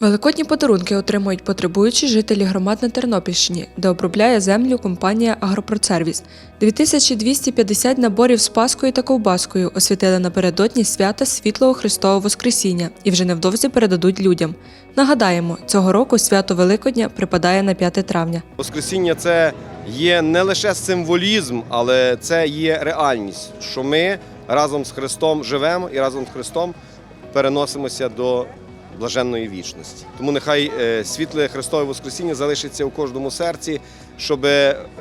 Великодні подарунки отримують потребуючі жителі громад на Тернопільщині, де обробляє землю компанія Агропродсервіс. 2250 наборів з паскою та ковбаскою освятили напередодні свята Світлого Христового Воскресіння і вже невдовзі передадуть людям. Нагадаємо, цього року свято Великодня припадає на 5 травня. Воскресіння це є не лише символізм, але це є реальність, що ми разом з Христом живемо і разом з Христом переносимося до блаженної вічності. Тому нехай е, світле Христове Воскресіння залишиться у кожному серці, щоб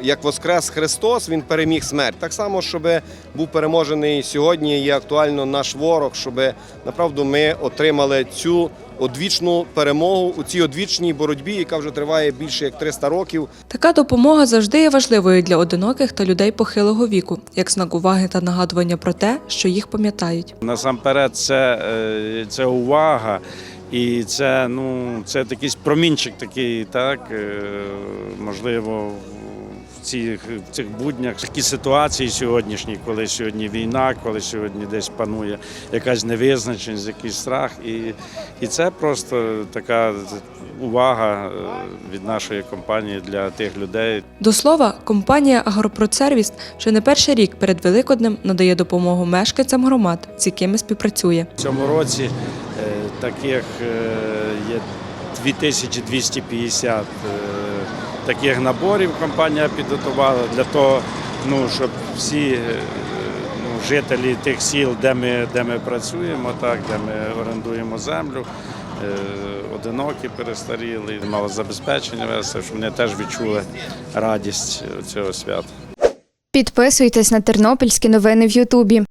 як Воскрес Христос, Він переміг смерть. Так само, щоб був переможений сьогодні, і актуально наш ворог, щоб направду ми отримали цю одвічну перемогу у цій одвічній боротьбі, яка вже триває більше як 300 років. Така допомога завжди є важливою для одиноких та людей похилого віку, як знак уваги та нагадування про те, що їх пам'ятають. Насамперед, це, е, це увага. І це, ну, це такий промінчик такий, так, е, можливо, в цих, в цих буднях такі ситуації сьогоднішні, коли сьогодні війна, коли сьогодні десь панує якась невизначеність, якийсь страх. І, і це просто така увага е, від нашої компанії для тих людей. До слова, компанія Агропродсервіс вже не перший рік перед Великоднем надає допомогу мешканцям громад, з якими співпрацює. В цьому році е, таких е, є 2250 е, таких наборів компанія підготувала для того, ну, щоб всі е, ну, жителі тих сіл, де ми, де ми працюємо, так, де ми орендуємо землю, е, одинокі перестаріли, мали забезпечення вести, щоб вони теж відчули радість цього свята. Підписуйтесь на тернопільські новини в Ютубі.